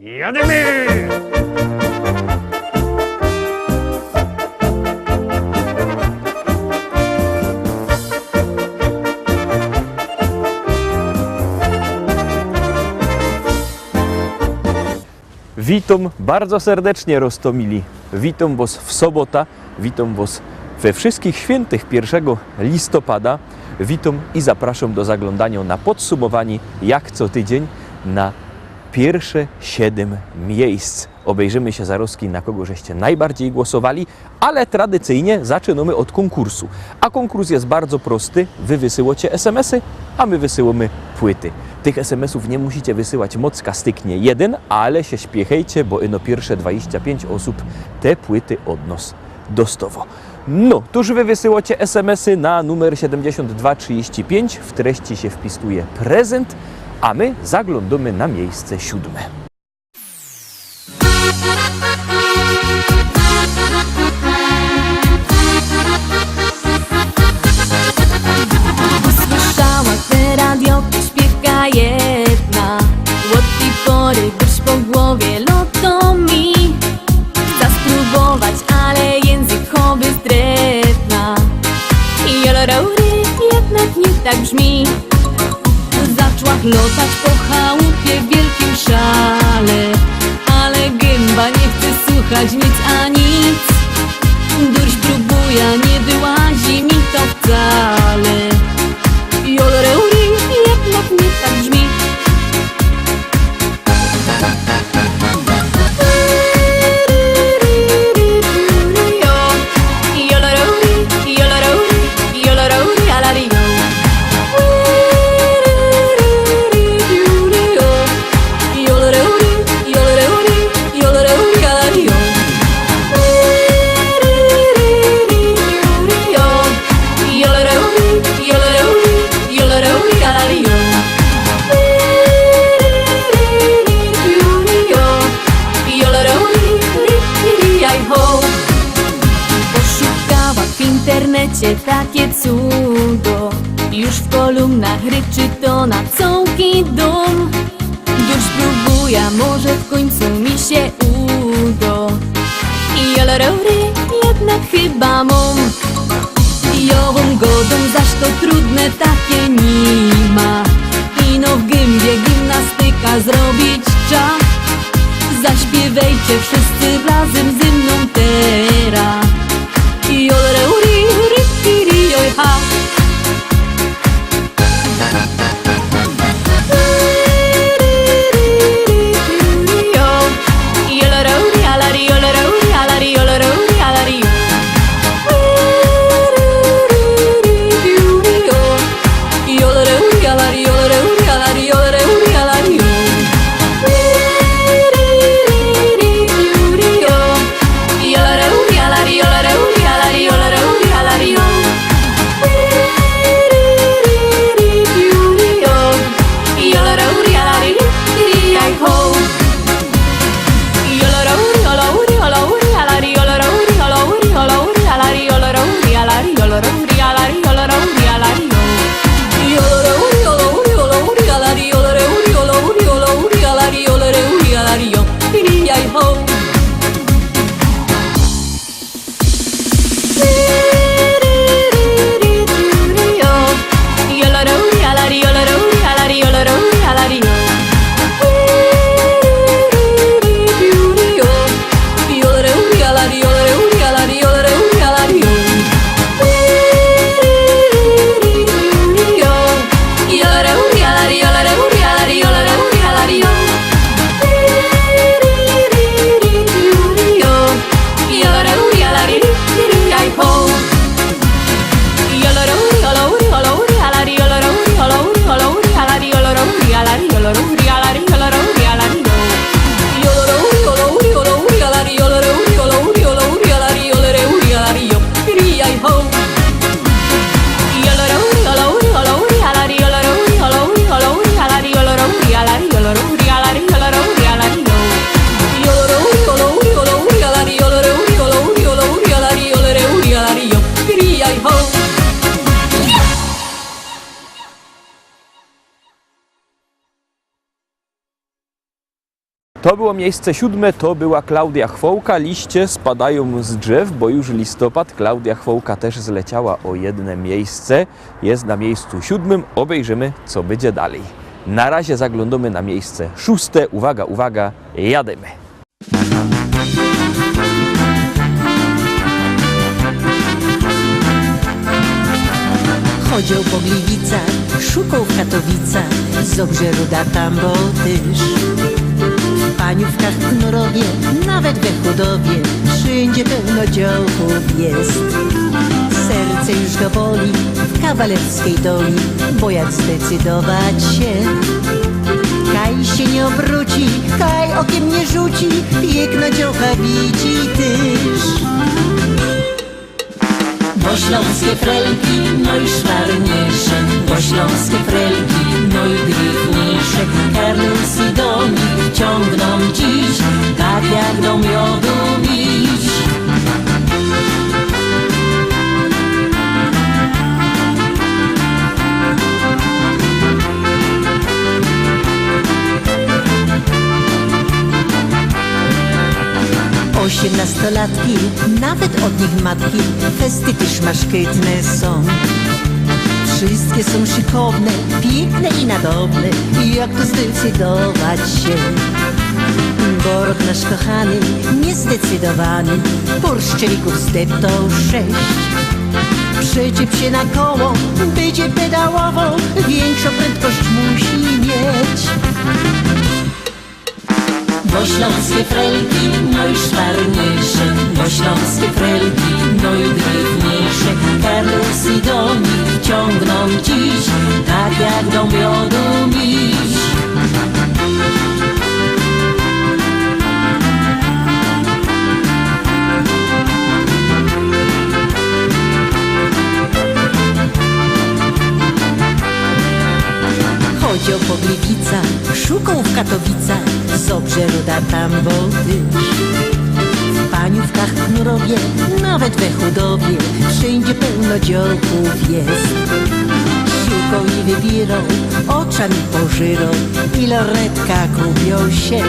Jademy! Witam bardzo serdecznie, Rostomili. Witam Was w sobota, witam Was we wszystkich świętych 1 listopada. Witam i zapraszam do zaglądania na podsumowanie, jak co tydzień, na pierwsze 7 miejsc. Obejrzymy się zaroski, na kogo żeście najbardziej głosowali, ale tradycyjnie zaczynamy od konkursu. A konkurs jest bardzo prosty. Wy wysyłacie SMS-y, a my wysyłamy płyty. Tych SMS-ów nie musicie wysyłać mocka styknie jeden, ale się śpiechajcie, bo ino pierwsze 25 osób te płyty od nas dostowo. No, tuż wy wysyłacie SMS-y na numer 7235, w treści się wpisuje prezent, a my zaglądamy na miejsce siódme. Słyszała te radio, śpiewka jedna. Tej pory drż po głowie loto mi. Chcę spróbować, ale językowy zdretna I joloraury jednak nie tak brzmi Zaczła lotać po chałupie w wielkim szale. Ale gęba nie chce słuchać nic a nic. Durś próbuje, nie wyłazi mi to wcale takie nie ma. Ino w gębie gimnastyka zrobić trzeba Zaśpiewajcie wszyscy razem ze mną teraz To było miejsce siódme, to była Klaudia Chwołka. Liście spadają z drzew, bo już listopad. Klaudia Chwołka też zleciała o jedno miejsce. Jest na miejscu siódmym. Obejrzymy, co będzie dalej. Na razie zaglądamy na miejsce szóste. Uwaga, uwaga, jademy. Chodził po Gliwicach, szukał w Katowicach, z Ruda tam paniówkach, knorowie, nawet we chudowie, wszędzie pełno działków jest. Serce już do woli, w kawalerskiej doli, bo jak zdecydować się, Kaj się nie obróci, kaj okiem nie rzuci, piękno dziołcha widzi tyż. Bo śląskie frelki, no i szwarniejsze Bo śląskie frelki, no i gryfniejsze Karlusy do nich ciągną dziś Tak jak do miodu miś. Osiemnastolatki, nawet od nich matki Festy też maszkytne są Wszystkie są szykowne, piękne i nadobne. I jak to zdecydować się? Bo rok nasz kochany, niezdecydowany. Porszczelików zdeptał sześć. Przyczep się na koło, będzie pedałował Większą prędkość musi mieć. Bo śląskie frelki, no i szwarniejsze. Bo śląskie frelki, no i gryfniejsze Karlusy do nich knurowie, nawet we chudowie Wszędzie pełno działków jest. Szukał i wybierał, oczami pożyrał I lornetka kupią się.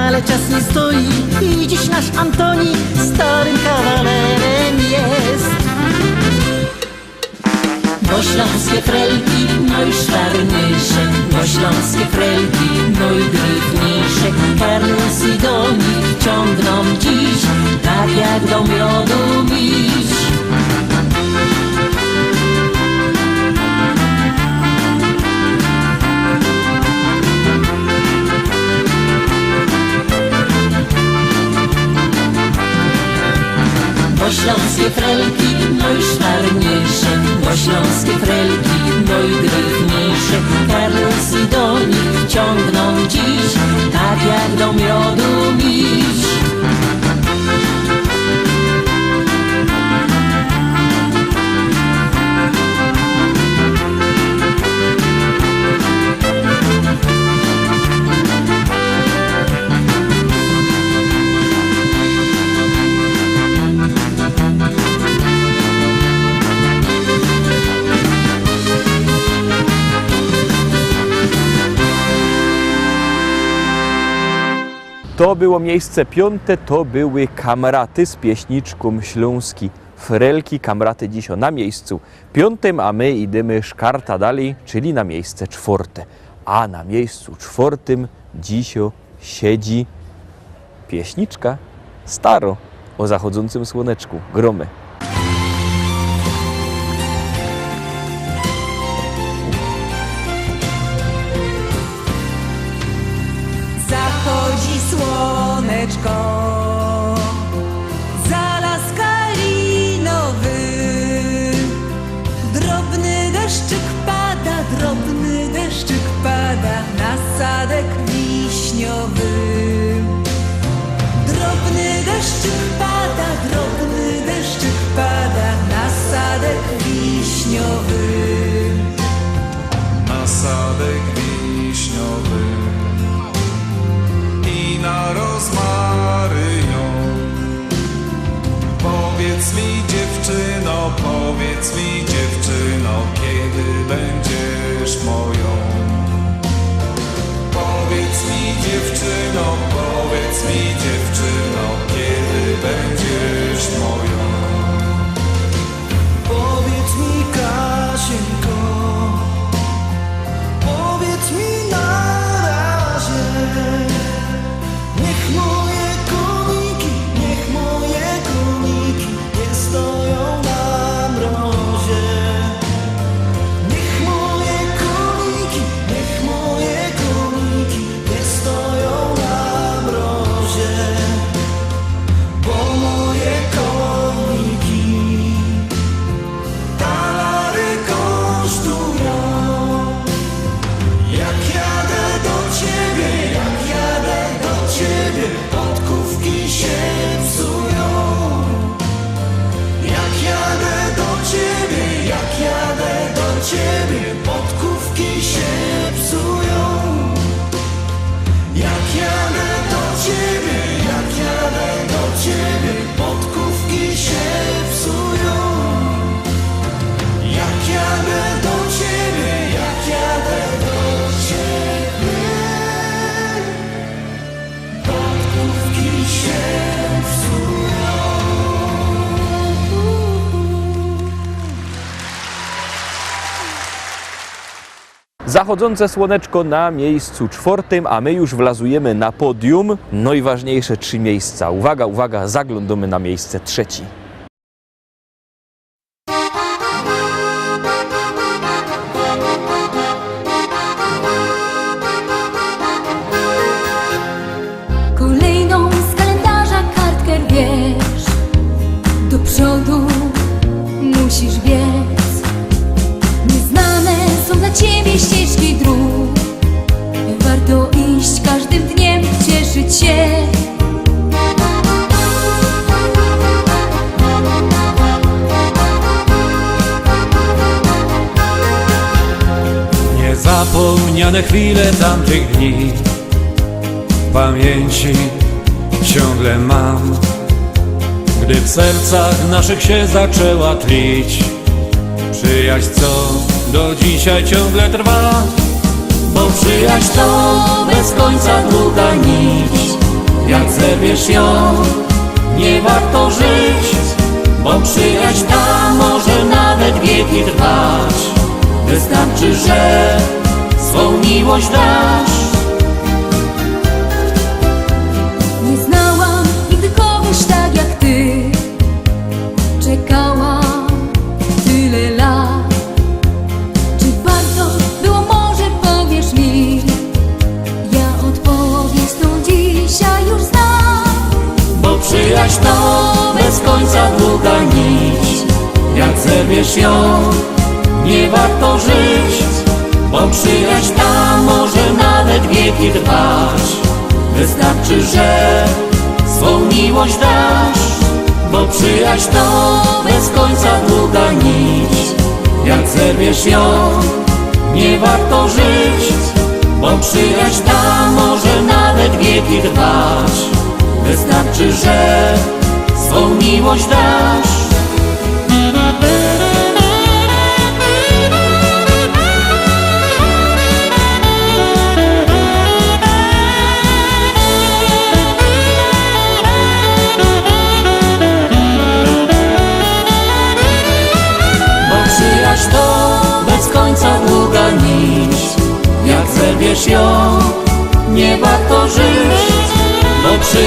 Ale czas nie stoi i dziś nasz Antoni starym kawalerem Bo śląskie frelki, no i szwarniejsze Bo śląskie frelki, no i gryfniejsze Karlusy do nich ciągną dziś Tak jak do miodu miś Bo śląskie frelki, no i szwarniejsze Bo śląskie frelki, no i gryfniejsze Karlusy do nich ciągną dziś Tak jak do miodu To było miejsce piąte, to były kamraty z pieśniczką Śląski. Frelki, kamraty dziś na miejscu piątym, a my idziemy szkarta dalej, czyli na miejsce czwarte. A na miejscu czwartym dzisio siedzi pieśniczka staro o zachodzącym słoneczku, gromy. your time. Zachodzące słoneczko na miejscu czwartym, a my już wlazujemy na podium. No i ważniejsze trzy miejsca. Uwaga, uwaga, zaglądamy na miejsce trzeci. Niezapomniane chwile tamtych dni. Pamięci ciągle mam. Gdy w sercach naszych się zaczęła tlić Przyjaźń, co do dzisiaj ciągle trwa. Bo przyjaźń to bez końca długa nić. Jak zerwiesz ją, nie warto żyć. Bo przyjaźń ta może nawet wieki trwać. Wystarczy, że swą miłość dasz. Nie znałam nigdy kogoś tak jak ty. Czekałam tyle lat. Czy warto było może powiesz mi? Ja odpowiedź tą dzisiaj już znam. Bo przyjaźń to bez końca długa nić. Jak zerwiesz ją, nie warto żyć Bo przyjaźń ta może nawet wieki trwać. Wystarczy, że swą miłość dasz. Bo przyjaźń to bez końca długa nić. Jak zerwiesz ją, nie warto żyć. Bo przyjaźń ta może nawet wieki trwać. Wystarczy, że swą miłość dasz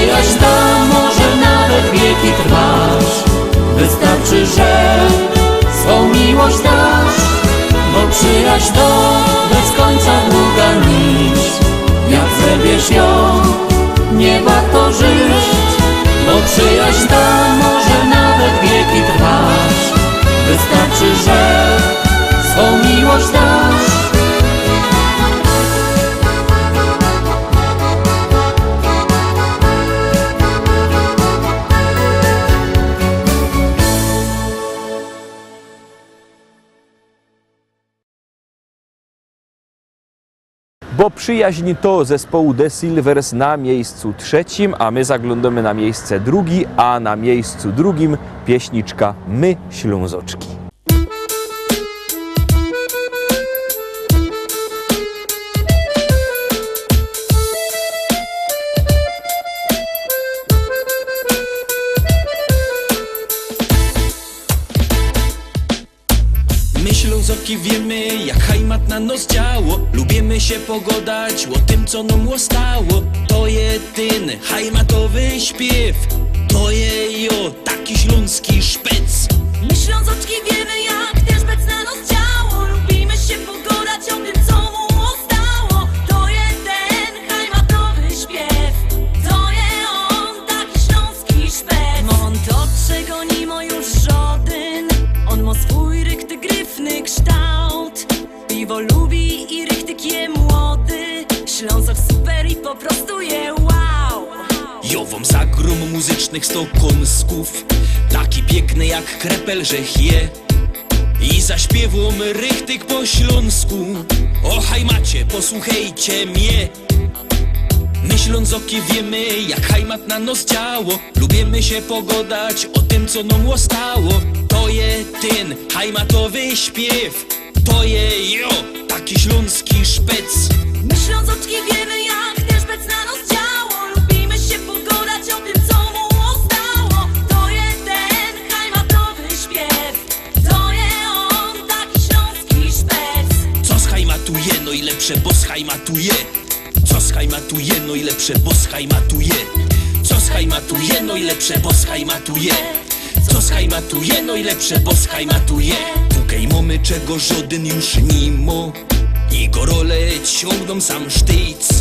Ta może nawet wieki trwać. Wystarczy, że swą miłość dasz Bo przyjaźń to bez końca długa nić. Jak zerwiesz ją, nie warto żyć Bo przyjaźń ta może nawet wieki trwać. Wystarczy, że swą miłość dasz Bo przyjaźń to zespołu The Silvers na miejscu trzecim, a my zaglądamy na miejsce drugi, a na miejscu drugim pieśniczka My Ślązoczki. My Ślązoki wiemy, jak hajmat na nos działo. Lubimy się pogodać o tym, co nam łostało To jedyny hajmatowy śpiew. To je jo, taki śląski szpec. My wiemy jak też je wow. Jowom zagrum muzycznych sto kąsków Taki piękny jak krepel, że je I zaśpiewom rychtyk po śląsku. O hajmacie, posłuchajcie mnie. Myśląc o wiemy, jak hajmat na nos działo Lubimy się pogodać o tym, co nam ostało To je ten hajmatowy śpiew. To je jo, taki śląski szpec. Myśląc oczki wiemy jak pogodać o tym co mu ostało. To jest ten hajmatowy śpiew. To je on taki śląski szpec. Co schajmatuje, no i lepsze, bo schajmatuje. Co schajmatuje, no i lepsze, bo schajmatuje. Co schajmatuje, no i lepsze, bo Co schajmatuje, no lepsze, mamy czego żaden już nie mo I gorole ciągną sam sztyc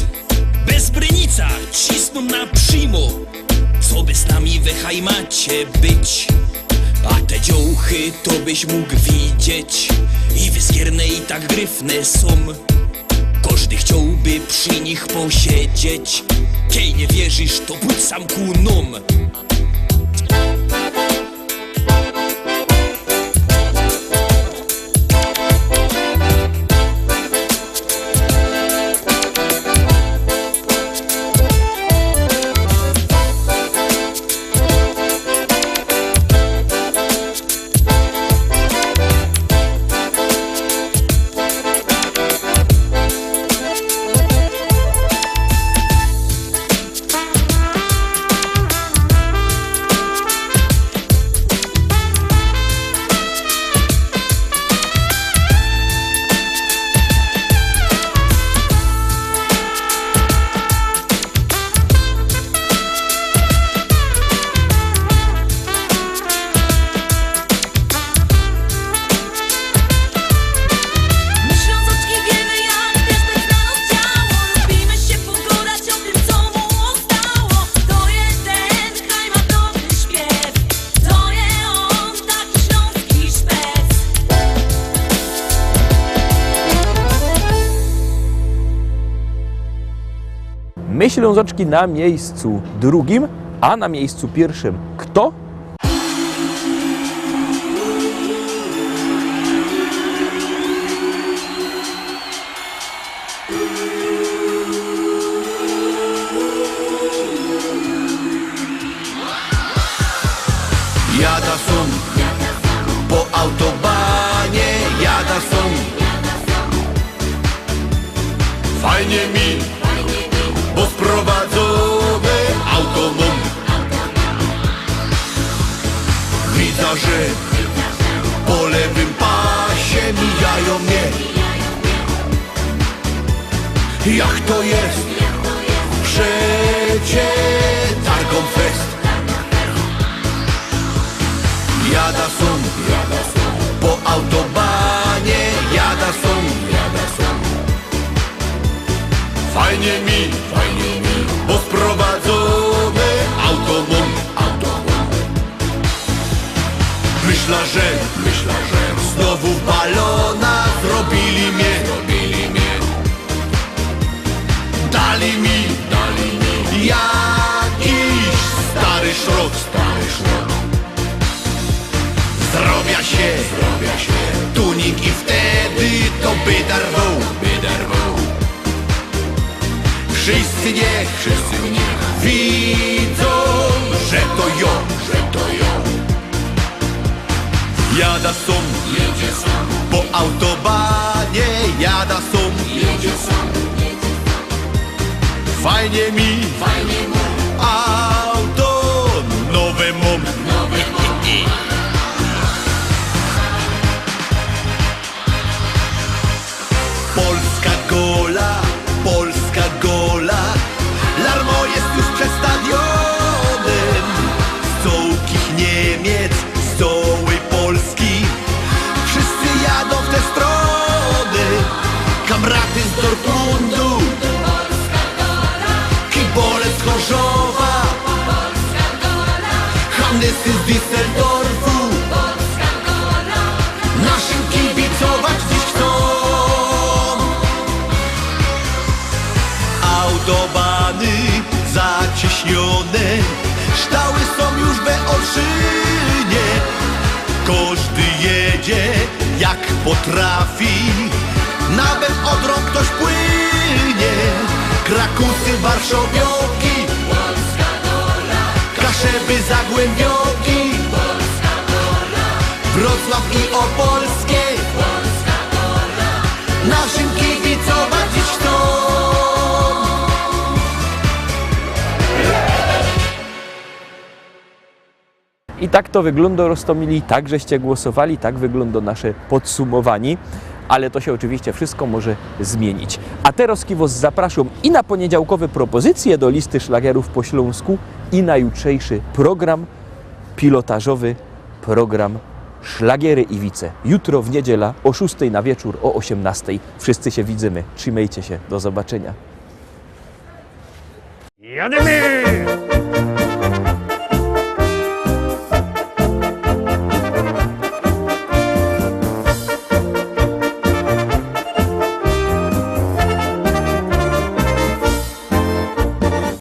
Bez brynica cisną na przymo. Co by z nami we hajmacie być? A te dziołchy to byś mógł widzieć. I wyskierne i tak gryfne są. Każdy chciałby przy nich posiedzieć. Kiej nie wierzysz, to pójdź sam ku nom Ślązoczki na miejscu drugim, a na miejscu pierwszym kto? Jada są Że po lewym pasie mijają mnie. Jak to jest? Przecie targą fest. Jada są, Po autobanie jada są. Fajnie mi, fajnie mi Jada sam Po autobanie jada sam Fajnie mi, fajnie mu Kibole z Chorzowa Hannesy z Düsseldorfu. Naszym kibicować dziś chcą. Autobany zacieśnione. Ształy są już we Olszynie Każdy jedzie jak potrafi. Nawet od rąk ktoś płynie Krakusy, Warszawioki. Kaszeby, Zagłębioki. Wrocław i Opolskie. Naszym kibicować dziś chcą I tak to wygląda Rostomili, tak żeście głosowali, tak wygląda nasze podsumowanie. Ale to się oczywiście wszystko może zmienić. A teraz Kiwos zapraszam i na poniedziałkowe propozycje do listy szlagierów po Śląsku i na jutrzejszy program pilotażowy, program Szlagiery i Wice. Jutro w niedziela o 6 na wieczór, o 18. Wszyscy się widzimy. Trzymajcie się. Do zobaczenia. Jademy!